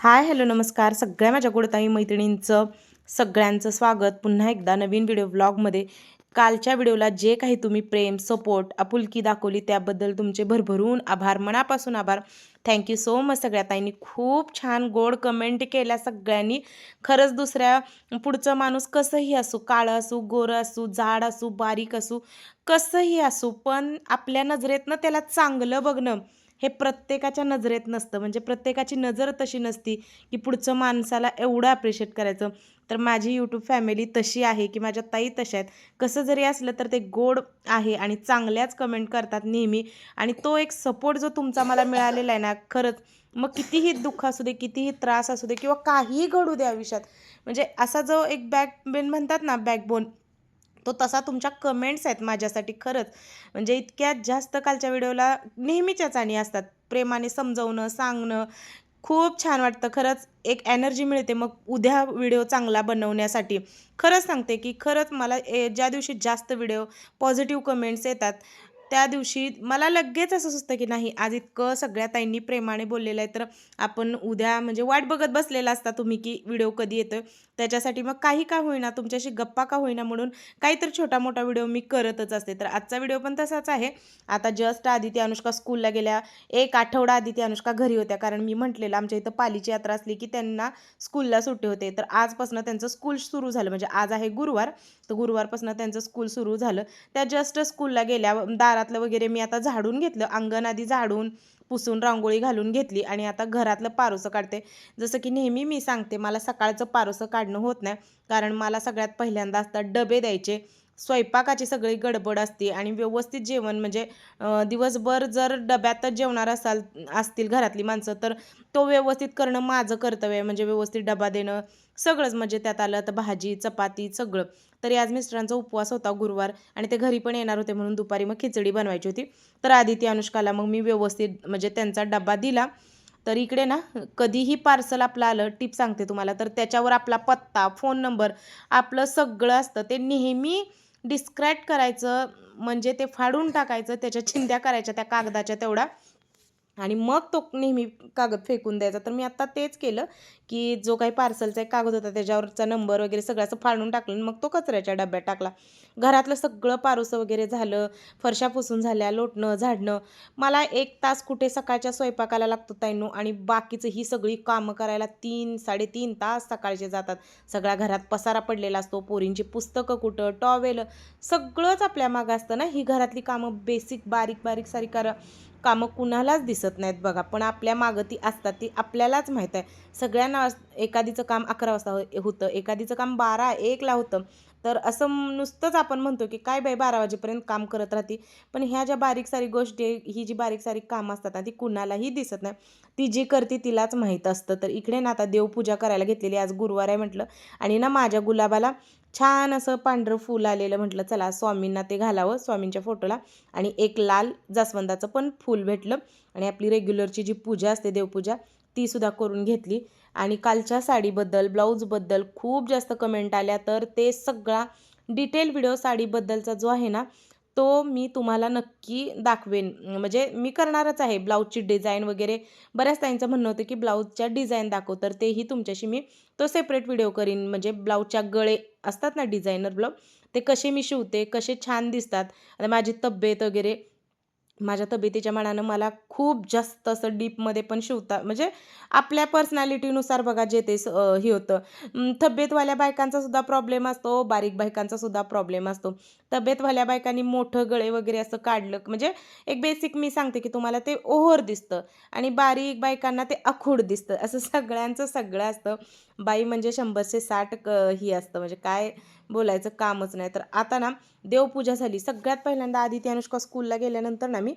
Hi hello नमस्कार. सगळ्या माझ्या गोडताई मैत्रिणींचं सगळ्यांचं स्वागत. पुन्हा एकदा नवीन व्हिडिओ व्लॉगमध्ये कालच्या व्हिडिओला जे काही तुम्ही प्रेम सपोर्ट आपुलकी दाखवली त्याबद्दल तुमचे भरभरून आभार मनापासून आभार. थँक्यू सो मच सगळ्या ताईंनी. खूप छान गोड कमेंट केल्या सगळ्यांनी. खरंच दुसऱ्या पुढचं माणूस कसंही असू काळं असू गोरं असू जाड असू बारीक असू कसंही असू पण आपल्या नजरेतनं त्याला चांगलं बघणं हे प्रत्येकाच्या नजरेत नसतं. म्हणजे प्रत्येकाची नजर तशी नसती की पुढचं माणसाला एवढं अप्रिशिएट करायचं. तर माझी यूट्यूब फॅमिली तशी आहे की माझ्या ताई तशा आहेत. कसं जरी असलं तर ते गोड आहे आणि चांगल्याच कमेंट करतात नेहमी. आणि तो एक सपोर्ट जो तुमचा मला मिळालेला आहे ना खरंच मग कितीही दुःख असू दे कितीही त्रास असू दे किंवा काहीही घडू दे आयुष्यात. म्हणजे असा जो एक बॅकबेन म्हणतात ना बॅकबोन तो तसा तुमच्या कमेंट्स आहेत माझ्यासाठी खरंच. म्हणजे इतक्यात जास्त कालच्या व्हिडिओला नेहमीच्याच आणि असतात. प्रेमाने समजवणं सांगणं खूप छान वाटतं. खरंच एक एनर्जी मिळते मग उद्या व्हिडिओ चांगला बनवण्यासाठी. खरंच सांगते की खरंच मला ए ज्या दिवशी जास्त व्हिडिओ पॉझिटिव्ह कमेंट्स येतात त्या दिवशी मला लगेच असं सुचतं की नाही आज इतकं सगळ्या ताईंनी प्रेमाने बोललेलं आहे. तर आपण उद्या म्हणजे वाट बघत बसलेला असता तुम्ही की व्हिडिओ कधी येतो त्याच्यासाठी मग काही का होईना तुमच्याशी गप्पा का होईना म्हणून काहीतरी छोटा मोठा व्हिडिओ मी करतच असते. तर आजचा व्हिडिओ पण तसाच आहे. आता जस्ट आधी ती अनुष्का स्कूलला गेल्या. एक आठवडा आधी ती अनुष्का घरी होत्या. कारण मी म्हटलेलं आमच्या इथं पालीची यात्रा असली की त्यांना स्कूलला सुट्टी होते. तर आजपासून त्यांचं स्कूल सुरू झालं. म्हणजे आज आहे गुरुवार. तर गुरुवारपासून त्यांचं स्कूल सुरू झालं. त्या जस्ट स्कूलला गेल्या. दारातलं वगैरे मी आता झाडून घेतलं. अंगण आधी झाडून पुसून रांगोळी घालून घेतली आणि आता घरातलं पारोसं काढते. जसं की नेहमी मी सांगते मला सकाळचं पारोसं काढणं होत नाही. कारण मला सगळ्यात पहिल्यांदा असतात डबे द्यायचे. स्वयंपाकाची सगळी गडबड असते आणि व्यवस्थित जेवण म्हणजे दिवसभर जर डब्यातच जेवणार असाल असतील घरातली माणसं तर तो व्यवस्थित करणं माझं कर्तव्य आहे. म्हणजे व्यवस्थित डबा देणं सगळंच म्हणजे त्यात आलं तर भाजी चपाती सगळं. तरी आज मिस्टरांचा उपवास होता गुरुवार आणि ते घरी पण येणार होते म्हणून दुपारी मग खिचडी बनवायची होती. तर आदिती अनुष्काला मग मी व्यवस्थित म्हणजे त्यांचा डबा दिला. तर इकडे ना कधीही पार्सल आपलं आलं टिप सांगते तुम्हाला तर त्याच्यावर आपला पत्ता फोन नंबर आपलं सगळं असतं. ते नेहमी डिस्क्राईट करायचं म्हणजे ते फाडून टाकायचं त्याच्या चिंध्या करायच्या त्या कागदाच्या तेवढा. आणि मग तो नेहमी कागद फेकून द्यायचा. तर मी आत्ता तेच केलं की जो काही पार्सलचा एक कागद होता त्याच्यावरचा नंबर वगैरे सगळं असं फाडून टाकलं मग तो कचऱ्याच्या डब्यात टाकला. घरातलं सगळं पारोसं वगैरे झालं फरशा पुसून झाल्या लोटणं झाडणं. मला एक तास कुठे सकाळच्या स्वयंपाकाला लागतो ताईनो आणि बाकीचं ही सगळी कामं करायला तीन साडेतीन तास सकाळचे जातात. सगळ्या घरात पसारा पडलेला असतो पोरींची पुस्तकं कुठं टॉवेल सगळंच आपल्या मागं असतं ना ही घरातली कामं बेसिक बारीक बारीक सारी करा. कामं कुणालाच दिसत नाहीत बघा. पण आपल्या मागं ती असतात ती आपल्यालाच माहीत आहे. सगळ्यांना एखादीचं काम अकरा वाजता होतं एखादीचं काम बारा एकला होतं. तर असं नुसतंच आपण म्हणतो की काय बाई बारा वाजेपर्यंत काम करत राहते? पण ह्या ज्या बारीक सारी गोष्टी ही जी बारीक सारी कामं असतात ना ती कुणालाही दिसत नाही. ती जी करते तिलाच माहीत असतं. तर इकडे ना आता देवपूजा करायला घेतलेली आज गुरुवार आहे म्हटलं. आणि ना माझ्या गुलाबाला छान असं पांढरं फूल आलेलं म्हटलं चला स्वामींना ते घालावं स्वामींच्या फोटोला. आणि एक लाल जास्वंदाचं पण फूल भेटलं. आणि आपली रेग्युलरची जी पूजा असते देवपूजा तीसुद्धा करून घेतली. आणि कालच्या साडीबद्दल ब्लाऊजबद्दल खूप जास्त कमेंट आल्या. तर ते सगळा डिटेल व्हिडिओ साडीबद्दलचा जो आहे ना तो मी तुम्हाला नक्की दाखवेन. म्हणजे मी करणारच आहे ब्लाऊजची डिझाईन वगैरे. बऱ्याच ताईंचं म्हणणं होतं की ब्लाऊजच्या डिझाईन दाखव तर तेही तुमच्याशी मी तो सेपरेट व्हिडिओ करीन. म्हणजे ब्लाऊजच्या गळे असतात ना डिझायनर ब्लाऊज ते कसे मी शिवते कसे छान दिसतात. आता माझी तब्येत वगैरे माझ्या तब्येतीच्या मानानं मला खूप जास्त असं डीपमध्ये पण शिवता म्हणजे आपल्या पर्सनॅलिटीनुसार बघा जे ते हे होतं. तब्येतवाल्या बायकांचा सुद्धा प्रॉब्लेम असतो बारीक बायकांचा सुद्धा प्रॉब्लेम असतो. तब्येतवाल्या बायकांनी मोठं गळे वगैरे असं काढलं. म्हणजे एक बेसिक मी सांगते की तुम्हाला ते ओव्हर दिसतं आणि बारीक बायकांना ते अखूड दिसतं. असं सगळ्यांचं सगळं असतं. बाई म्हणजे शंभरशे साठ क ही असतं. म्हणजे काय बोलायचं कामच नाही. तर आता ना देवपूजा झाली. सगळ्यात पहिल्यांदा आदित्य अनुष्का स्कूलला गेल्यानंतर ना मी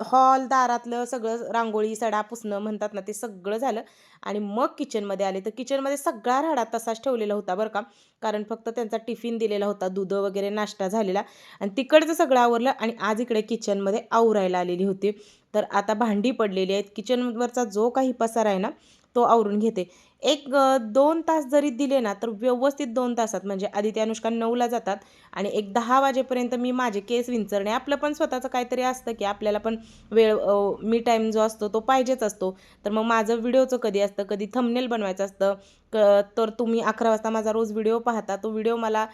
हॉल दारातलं सगळं रांगोळी सडा पुसणं म्हणतात ना ते सगळं झालं. आणि मग किचनमध्ये आले. तर किचनमध्ये सगळा राडा तसाच ठेवलेला होता बरं का. कारण फक्त त्यांचा टिफिन दिलेला होता. दूध वगैरे नाश्ता झालेला. आणि तिकडचं सगळं आवरलं आणि आज इकडे किचनमध्ये आवरायला आलेली होती. तर आता भांडी पडलेली आहेत. किचनवरचा जो काही पसार आहे ना तो आवरून घेते. एक दोन तास जरी दिले ना तर व्यवस्थित दोन तासात म्हणजे आदिती अनुष्का नऊला जातात आणि एक दहा वाजेपर्यंत मी माझे केस विंचरणे. आपलं पण स्वतःचं काहीतरी असतं की आपल्याला पण वेळ मी टाईम जो असतो तो पाहिजेच असतो. तर मग माझं व्हिडिओचं कधी असतं कधी थंबनेल बनवायचं असतं क तर तुम्ही अकरा वाजता माझा रोज व्हिडिओ पाहता तो व्हिडिओ मला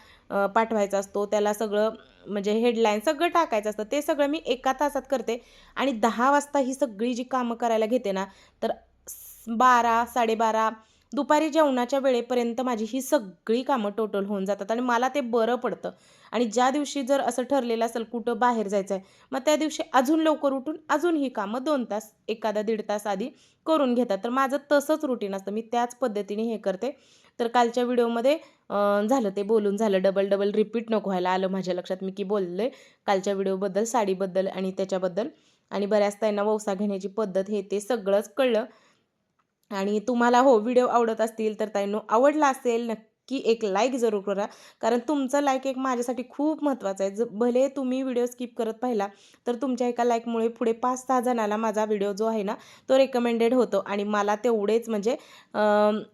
पाठवायचा असतो. त्याला सगळं म्हणजे हेडलाईन सगळं टाकायचं असतं. ते सगळं मी एका तासात करते आणि दहा वाजता ही सगळी जी कामं करायला घेते ना तर बारा साडेबारा दुपारी जेवणाच्या वेळेपर्यंत माझी ही सगळी कामं टोटल होऊन जातात आणि मला ते बरं पडतं. आणि ज्या दिवशी जर असं ठरलेलं असेल कुठं बाहेर जायचं आहे मग त्या दिवशी अजून लवकर उठून अजून ही कामं दोन तास एखादा दीड तास आधी करून घेतात. तर माझं तसंच रुटीन असतं. मी त्याच पद्धतीने हे करते. तर कालच्या व्हिडिओमध्ये झालं ते बोलून झालं डबल डबल रिपीट नको व्हायला आलं माझ्या लक्षात. मी की बोलले कालच्या व्हिडिओबद्दल साडीबद्दल आणि त्याच्याबद्दल. आणि बऱ्याच त्यांना वौसा घेण्याची पद्धत हे ते सगळंच कळलं. आणि तुम्हाला हो व्हिडिओ आवडत असतील तर ताईंनो आवडला असेल नक्की एक लाईक जरूर करा. कारण तुमचं लाईक एक माझ्यासाठी खूप महत्त्वाचं आहे. ज भले तुम्ही व्हिडिओ स्किप करत पाहिला तर तुमच्या एका लाईकमुळे पुढे पाच सहा जणाला माझा व्हिडिओ जो आहे ना तो रेकमेंडेड होतो. आणि मला तेवढेच म्हणजे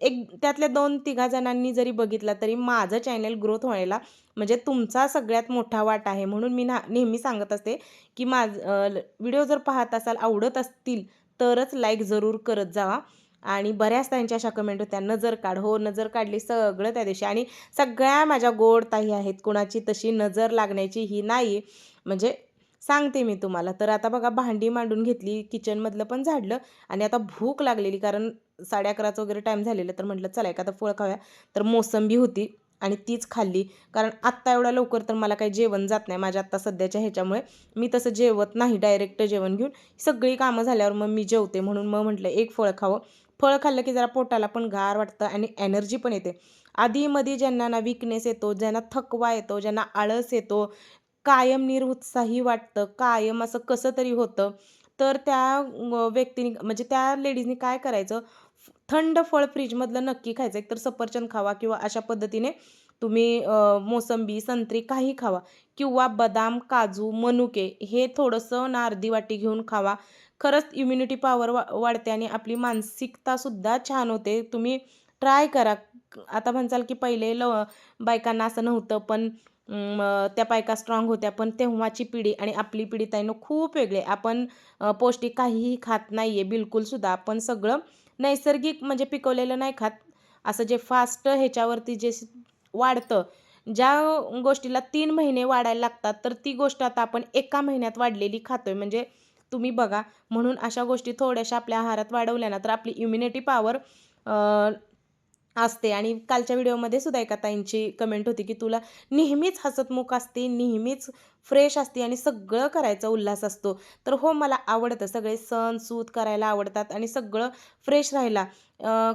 एक त्यातल्या दोन तिघा जणांनी जरी बघितला तरी माझं चॅनल ग्रोथ व्हायला म्हणजे तुमचा सगळ्यात मोठा वाट आहे. म्हणून मी ना नेहमी सांगत असते की माझ व्हिडिओ जर पाहत असाल आवडत असतील तरच लाईक जरूर करत जावा. आणि बऱ्याच त्यांच्या अशा कमेंट होत्या नजर काढ. हो नजर काढली सगळं त्या दिवशी. आणि सगळ्या माझ्या गोड ताई आहेत कुणाची तशी नजर लागण्याची ही नाही. म्हणजे सांगते मी तुम्हाला. तर आता बघा भांडी मांडून घेतली किचनमधलं पण झाडलं आणि आता भूक लागलेली कारण साडे अकराचं वगैरे टाईम झालेलं तर म्हटलं चला एखादं फळ खाव्या तर मोसंबी होती आणि तीच खाल्ली. कारण आत्ता एवढ्या लवकर तर मला काही जेवण जात नाही. माझ्या आत्ता सध्याच्या ह्याच्यामुळे मी तसं जेवत नाही. डायरेक्ट जेवण घेऊन सगळी कामं झाल्यावर मग मी जेवते म्हणून मग म्हटलं एक फळ खावं. फळ खाल्लं की जरा पोटाला पण गार वाटतं आणि एनर्जी पण येते. आधीमध्ये ज्यांना ना विकनेस येतो ज्यांना थकवा येतो ज्यांना आळस येतो कायम निरुत्साही वाटतं कायम असं कसं तरी होतं. तर त्या व्यक्तीने म्हणजे त्या लेडीजनी काय करायचं? थंड फळ फ्रीजमधलं नक्की खायचं. एक तर सफरचंद खावा किंवा अशा पद्धतीने तुम्ही मोसंबी संत्री काही खावा. किंवा बदाम काजू मनुके हे थोडंसं ना अर्धी वाटी घेऊन खावा. खरंच इम्युनिटी पॉवर वा वाढते आणि आपली मानसिकतासुद्धा छान होते. तुम्ही ट्राय करा. आता म्हणसाल की पहिले ल बायकांना असं नव्हतं पण त्या बायका स्ट्रॉंग होत्या पण तेव्हाची पिढी आणि आपली पिढी ताईनं खूप वेगळे. आपण पौष्टिक काहीही खात नाही आहे बिलकुलसुद्धा आपण सगळं नैसर्गिक म्हणजे पिकवलेलं नाही खात. असं जे फास्ट ह्याच्यावरती जे वाढतं ज्या गोष्टीला तीन महिने वाढायला लागतात तर ती गोष्ट आता आपण एका महिन्यात वाढलेली खातोय. म्हणजे तुम्ही बघा. म्हणून अशा गोष्टी थोड्याशा आपल्या आहारात वाढवल्या ना तर आपली इम्युनिटी पॉवर असते. आणि कालच्या व्हिडिओमध्ये सुद्धा एका ताईंची कमेंट होती की तुला नेहमीच हसतमुख असते नेहमीच फ्रेश असते आणि सगळं करायचा उल्हास असतो. तर हो मला आवडतं. सगळे सण सूत करायला आवडतात आणि सगळं फ्रेश राहायला.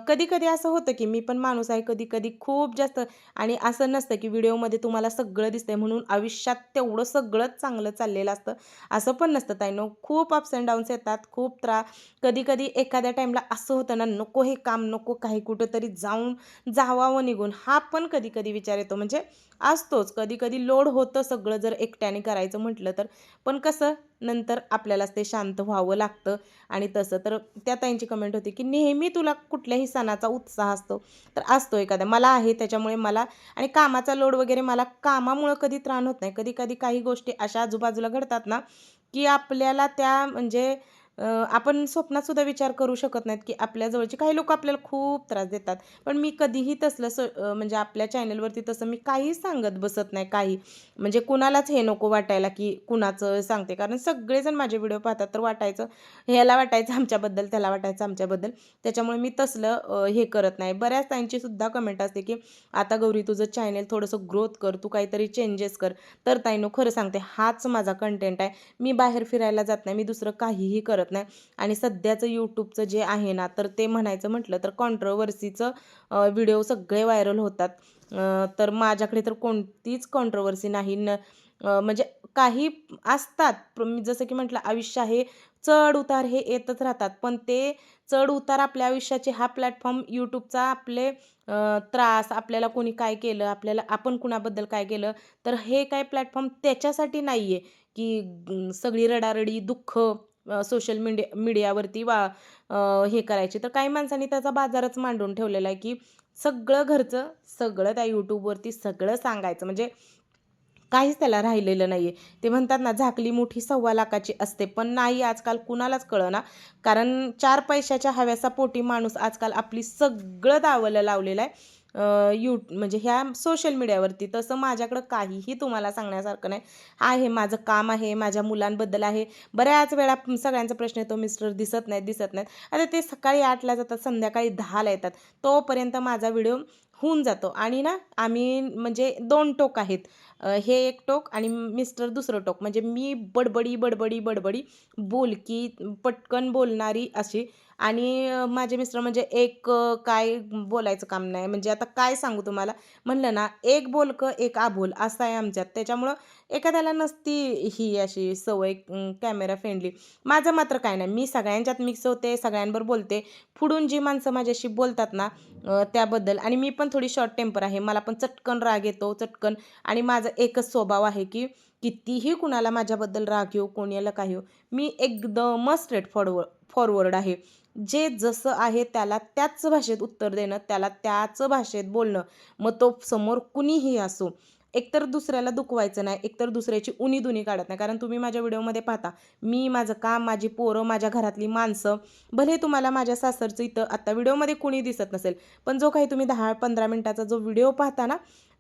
कधी कधी असं होतं की मी पण माणूस आहे कधी कधी खूप जास्त आणि असं नसतं की व्हिडिओमध्ये तुम्हाला सगळं दिसतंय म्हणून आयुष्यात तेवढं सगळंच चांगलं चाललेलं असतं. असं पण नसतं ताईनो. खूप अप्स अँड डाऊन्स येतात खूप त्रास कधी कधी एखाद्या टाईमला असं होतं ना नको हे काम नको काही कुठंतरी जाऊन जावावं निघून. हा पण कधी कधी विचार येतो. म्हणजे असतोच. कधी कधी लोड होतं सगळं जर एकट्याने करायचं म्हटलं तर. पण कसं नंतर आपल्यालाच ते शांत व्हावं लागतं. आणि तसं तर त्या ताईंची कमेंट होती की नेहमी तुला कुठल्याही सणाचा उत्साह असतो. तर असतो एखादा. मला आहे त्याच्यामुळे मला आणि कामाचा लोड वगैरे मला कामामुळं कधी त्राण होत नाही. कधी कधी काही गोष्टी अशा आजूबाजूला घडतात ना की आपल्याला त्या म्हणजे आपण स्वप्नातसुद्धा विचार करू शकत नाहीत की आपल्याजवळचे काही लोक आपल्याला खूप त्रास देतात. पण मी कधीही तसलं स म्हणजे आपल्या चॅनलवरती तसं मी काहीच सांगत बसत नाही काही. म्हणजे कुणालाच हे नको वाटायला की कुणाचं सांगते. कारण सगळेजण माझे व्हिडिओ पाहतात तर वाटायचं ह्याला वाटायचं आमच्याबद्दल त्याला वाटायचं आमच्याबद्दल. त्याच्यामुळे मी तसलं हे करत नाही. बऱ्याच ताईंची सुद्धा कमेंट असते की आता गौरी तुझं चॅनल थोडंसं ग्रोथ कर तू काहीतरी चेंजेस कर. तर ताईनो खरं सांगते हाच माझा कंटेंट आहे. मी बाहेर फिरायला जात नाही. मी दुसरं काहीही करत करत नाही. आणि सध्याचं यूट्यूबचं जे आहे ना तर ते म्हणायचं म्हटलं तर कॉन्ट्रोवर्सीचं व्हिडिओ सगळे व्हायरल होतात. तर माझ्याकडे तर कोणतीच कॉन्ट्रोवर्सी नाही. न म्हणजे काही असतात. मी जसं की म्हटलं आयुष्य हे चढ उतार हे येतच राहतात. पण ते चढ उतार आपल्या आयुष्याचे हा प्लॅटफॉर्म यूट्यूबचा आपले त्रास आपल्याला कोणी काय केलं आपल्याला आपण कुणाबद्दल काय केलं तर हे काय प्लॅटफॉर्म त्याच्यासाठी नाही आहे की सगळी रडारडी दुःख सोशल मीडिया मीडियावरती वा हे करायचे. तर काही माणसांनी त्याचा बाजारच मांडून ठेवलेला आहे की सगळं घरचं सगळं त्या यूट्यूबवरती सगळं सांगायचं. म्हणजे काहीच त्याला राहिलेलं नाही आहे ते म्हणतात ना झाकली मोठी सव्वा लाखाची असते. पण नाही आजकाल कुणालाच कळना. कारण चार पैशाच्या हव्याचा पोटी माणूस आजकाल आपली सगळं दावलं लावलेलं आहे. यू म्हणजे ह्या सोशल मीडियावरती तसं माझ्याकडं काहीही तुम्हाला सांगण्यासारखं नाही. आहे माझं काम आहे माझ्या मुलांबद्दल आहे. बऱ्याच वेळा सगळ्यांचा प्रश्न येतो मिस्टर दिसत नाहीत दिसत नाहीत. आता ते सकाळी आठला जातात संध्याकाळी दहाला येतात. तोपर्यंत माझा व्हिडिओ होऊन जातो. आणि ना आम्ही म्हणजे दोन टोक आहेत. हे एक टोक आणि मिस्टर दुसरं टोक. म्हणजे मी बडबडी बडबडी बडबडी बोलकी पटकन बोलणारी अशी आणि माझे मिस्टर म्हणजे एक काय बोलायचं काम नाही. म्हणजे आता काय सांगू तुम्हाला? म्हणलं ना एक बोलकं एक आबोल असं आहे आमच्यात. त्याच्यामुळं एखाद्याला नसती ही अशी सवय कॅमेरा फ्रेंडली. माझं मात्र काय नाही. मी सगळ्यांच्यात मिक्स होते सगळ्यांवर बोलते. पुढून जी माणसं माझ्याशी बोलतात ना त्याबद्दल. आणि मी पण थोडी शॉर्ट टेम्पर आहे. मला पण चटकन राग येतो चटकन. आणि माझा एकच स्वभाव आहे की कितीही कुणाला माझ्याबद्दल राग येऊ कोणाला काही येऊ मी एकदमच स्ट्रेट फॉरवर्ड फॉरवर्ड आहे. जे जसं आहे त्याला त्याच भाषेत उत्तर देणं त्याला त्याच भाषेत बोलणं. मग तो समोर कुणीही असो एकतर दुसऱ्याला दुखवायचं नाही एकतर दुसऱ्याची उनी दुनी काढत नाही. कारण तुम्ही माझ्या व्हिडिओमध्ये पाहता मी माझं काम माझी पोरं माझ्या घरातली माणसं भले तुम्हाला माझ्या सासरचं इथं आत्ता व्हिडिओमध्ये कुणी दिसत नसेल पण जो काही तुम्ही दहा पंधरा मिनटाचा जो व्हिडिओ पाहता ना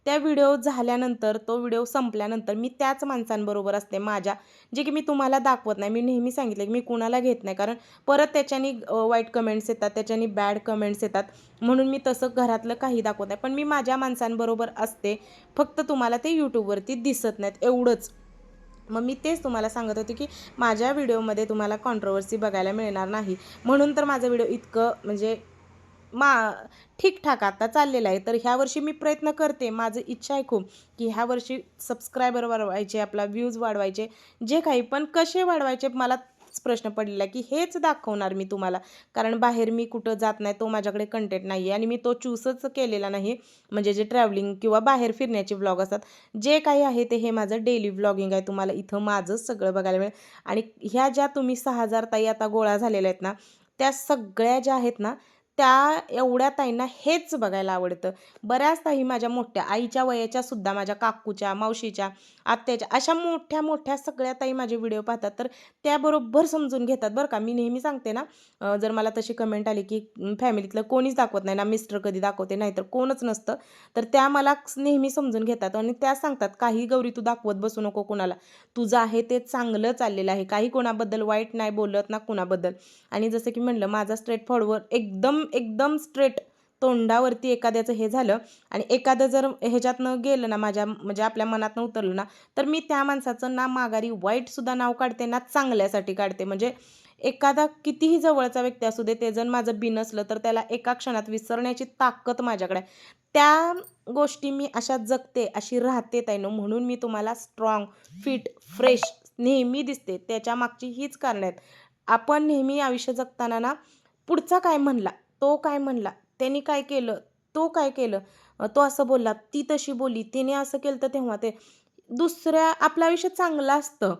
त्या व्हिडिओ झाल्यानंतर तो व्हिडिओ संपल्यानंतर मी त्याच माणसांबरोबर असते. माझ्या जे की मी तुम्हाला दाखवत नाही मी नेहमी सांगितलं की मी कुणाला घेत नाही. कारण परत त्याच्यानी वाईट कमेंट्स येतात त्याच्यानी बॅड कमेंट्स येतात. म्हणून मी तसं घरातलं काही दाखवत नाही. पण मी माझ्या माणसांबरोबर असते. फक्त तुम्हाला ते यूट्यूबवरती दिसत नाहीत एवढंच. मग मी तेच तुम्हाला सांगत होते की माझ्या व्हिडिओमध्ये तुम्हाला कॉन्ट्रोवर्सी बघायला मिळणार नाही. म्हणून तर माझं व्हिडिओ इतकं म्हणजे मा ठीकठाक आता चाललेला आहे. तर ह्या वर्षी मी प्रयत्न करते माझं इच्छा आहे खूप की ह्या वर्षी सबस्क्रायबर वाढवायचे आपला व्ह्यूज वाढवायचे जे काही. पण कसे वाढवायचे मला प्रश्न पडलेला आहे की हेच दाखवणार मी तुम्हाला. कारण बाहेर मी कुठं जात नाही तो माझ्याकडे कंटेंट नाही आहे आणि मी तो चूसच केलेला नाही. म्हणजे जे ट्रॅव्हलिंग किंवा बाहेर फिरण्याचे व्लॉग असतात जे काही आहे ते हे माझं डेली व्लॉगिंग आहे. तुम्हाला इथं माझंच सगळं बघायला मिळेल. आणि ह्या ज्या तुम्ही सहा हजार ताई आता गोळा झालेल्या आहेत ना त्या सगळ्या ज्या आहेत ना त्या एवढ्या ताईंना हेच बघायला आवडतं. बऱ्याच ताई माझ्या मोठ्या आईच्या वयाच्या सुद्धा माझ्या काकूच्या मावशीच्या आत्याच्या अशा मोठ्या मोठ्या सगळ्या ताई माझे व्हिडिओ पाहतात तर त्याबरोबर समजून घेतात बरं का. मी नेहमी सांगते ना जर मला तशी कमेंट आली की फॅमिलीतलं कोणीच दाखवत नाही ना मिस्टर कधी दाखवते नाही तर कोणच नसतं तर त्या मला नेहमी समजून घेतात आणि त्या सांगतात काही गौरी तू दाखवत बसू नको कोणाला. तुझं आहे ते चांगलं चाललेलं आहे. काही कोणाबद्दल वाईट नाही बोलत ना कुणाबद्दल. आणि जसं की म्हणलं माझा स्ट्रेट फॉरवर्ड एकदम एकदम स्ट्रेट तोंडावरती एखाद्याचं हे झालं आणि एखादं जर ह्याच्यातनं गेलं ना माझ्या म्हणजे आपल्या मनातनं उतरलं ना तर मी त्या माणसाचं ना माघारी वाईटसुद्धा नाव काढते ना चांगल्यासाठी काढते. म्हणजे एखादा कितीही जवळचा व्यक्ती असू दे ते जण माझं बिनसलं तर त्याला एका क्षणात विसरण्याची ताकद माझ्याकडे त्या गोष्टी मी अशा जगते अशी राहते ताईनो म्हणून मी तुम्हाला स्ट्रॉंग फिट फ्रेश नेहमी दिसते. त्याच्या मागची हीच कारणं आहेत. आपण नेहमी आयुष्य जगताना ना पुढचा काय म्हणला तो काय म्हणला त्यांनी काय केलं? तो काय केलं? तो असं बोलला ती तशी बोलली तिने असं केलं तर तेव्हा ते दुसऱ्या आपलं आयुष्य चांगलं असतं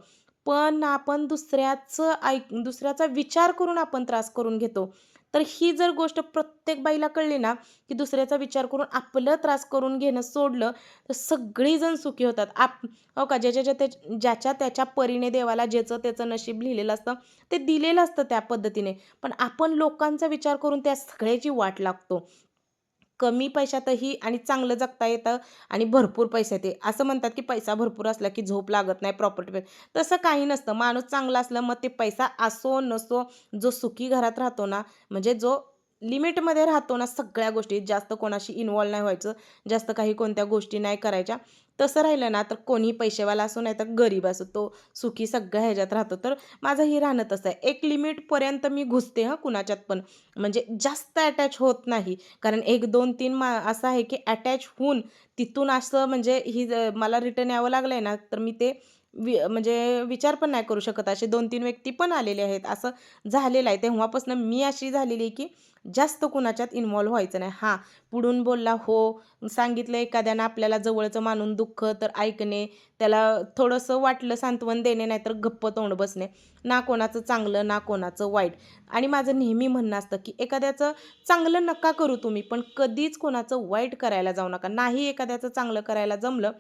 पण आपण दुसऱ्याचं ऐक दुसऱ्याचा विचार करून आपण त्रास करून घेतो. तर ही जर गोष्ट प्रत्येक बाईला कळली ना की दुसऱ्याचा विचार करून आपलं त्रास करून घेणं सोडलं तर सगळीजण सुखी होतात. आप हो का? ज्याच्या ज्या त्या- ज्याच्या त्याच्या परीने देवाला ज्याचं त्याचं नशीब लिहिलेलं असतं ते दिलेलं असतं त्या पद्धतीने. पण आपण लोकांचा विचार करून त्या सगळ्याची वाट लागतो. कमी पैशातही आणि चांगलं जगता येतं आणि भरपूर पैसे येते. असं म्हणतात की पैसा भरपूर असला की झोप लागत नाही प्रॉपर्टी तसं काही नसतं. माणूस चांगला असलं मग ते पैसा असो नसो जो सुखी घरात राहतो ना म्हणजे जो लिमिटमध्ये राहतो ना सगळ्या गोष्टी. जास्त कोणाशी इन्वॉल्व नाही व्हायचं. जास्त काही कोणत्या गोष्टी नाही करायच्या. तसं राहिलं ना तर कोणी पैसेवाला असो नाही तर गरीब असो तो सुखी सगळ्या ह्याच्यात राहतो. तर माझं हे राहणं तसं आहे. एक लिमिटपर्यंत मी घुसते हां कुणाच्यात पण. म्हणजे जास्त अटॅच होत नाही. कारण एक दोन तीन मा असं आहे की अटॅच होऊन तिथून असं म्हणजे ही मला रिटर्न यावं लागलं आहे ना तर मी ते वि म्हणजे विचार पण नाही करू शकत. असे दोन तीन व्यक्ती पण आलेले आहेत. असं झालेलं आहे. तेव्हापासून मी अशी झालेली आहे की जास्त कुणाच्यात इन्वॉल्व्ह व्हायचं नाही. हां पुढून बोलला हो सांगितलं एखाद्यानं आपल्याला जवळचं मानून दुःख तर ऐकणे त्याला थोडंसं वाटलं सांत्वन देणे नाही तर गप्प तोंड बसणे. ना कोणाचं चांगलं ना कोणाचं वाईट. आणि माझं नेहमी म्हणणं असतं की एखाद्याचं चांगलं नका करू तुम्ही पण कधीच कोणाचं वाईट करायला जाऊ नका. नाही एखाद्याचं चांगलं करायला जमलं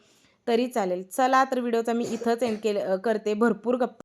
तरी चालेल. चला तर व्हिडिओचा मी इथंच एंड केलं करते. भरपूर गप्पा